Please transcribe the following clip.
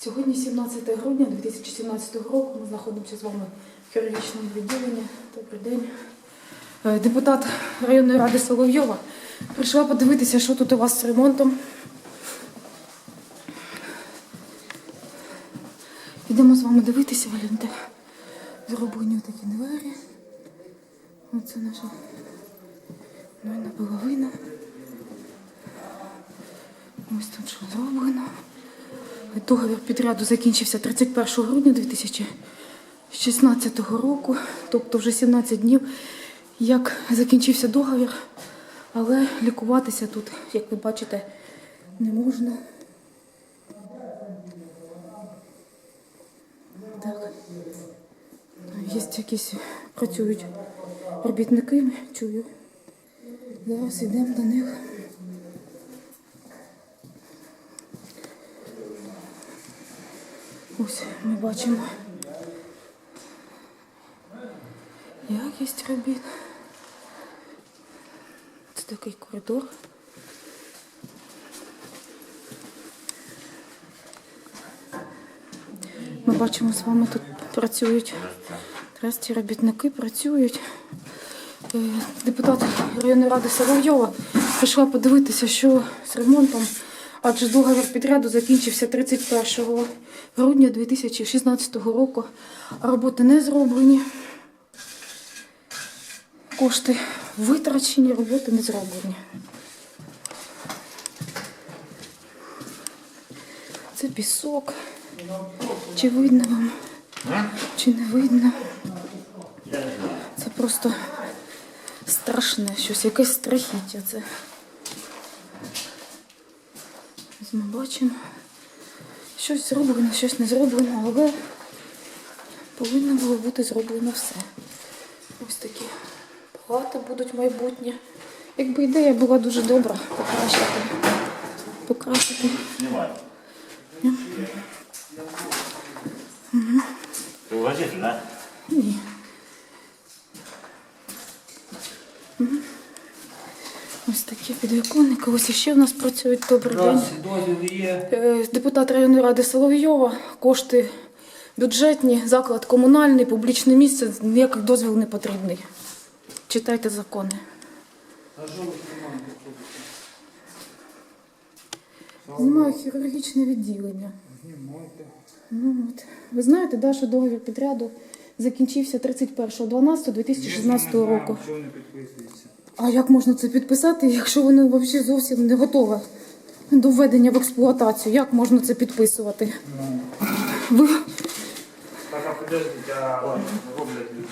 Сьогодні 17 грудня 2017 року. Ми знаходимося з вами в хірургічному відділенні. Добрий день. Е, Депутат районної ради Соловйова прийшла подивитися, що тут у вас з ремонтом. Йдемо з вами дивитися, гляньте. Зроблені такі двері. Оце наша новина половина. Ось тут що зроблено. Договір підряду закінчився 31 грудня 2016 року, тобто вже 17 днів, як закінчився договір, але лікуватися тут, як ви бачите, не можна. Так. Є якісь працюють робітники, чую. Зараз йдемо до них. Ось ми бачимо якість робіт. Це такий коридор. Ми бачимо з вами тут працюють. Ці робітники працюють. Е, Депутат районної ради Соловйова прийшла подивитися, що з ремонтом, адже договір підряду закінчився 31 грудня 2016 року, роботи не зроблені. Кошти витрачені, роботи не зроблені. Це пісок. Чи видно вам? Чи не видно? Це просто страшне щось, якесь страхіття це. Ось ми бачимо. Щось зроблено, щось не зроблено, але повинно було бути зроблено все. Ось такі палати будуть майбутнє. Якби ідея була дуже добра, покращити. Покращити. Руководитель, да? Ні. Ось такі підвіконники. Ось іще в нас працюють добрий день. дозвіл є. Е, Депутат районної ради Соловйова, кошти бюджетні, заклад комунальний, публічне місце, ніякий дозвіл не потрібний. Читайте закони. Знімаю хірургічне відділення. Знімайте. Ну, от. Ви знаєте, да, що договір підряду закінчився 31.12.2016 року. Чого не підписується? А як можна це підписати, якщо воно взагалі зовсім не готове до введення в експлуатацію? Як можна це підписувати? Ви Так, а подождіть, а роблять люди.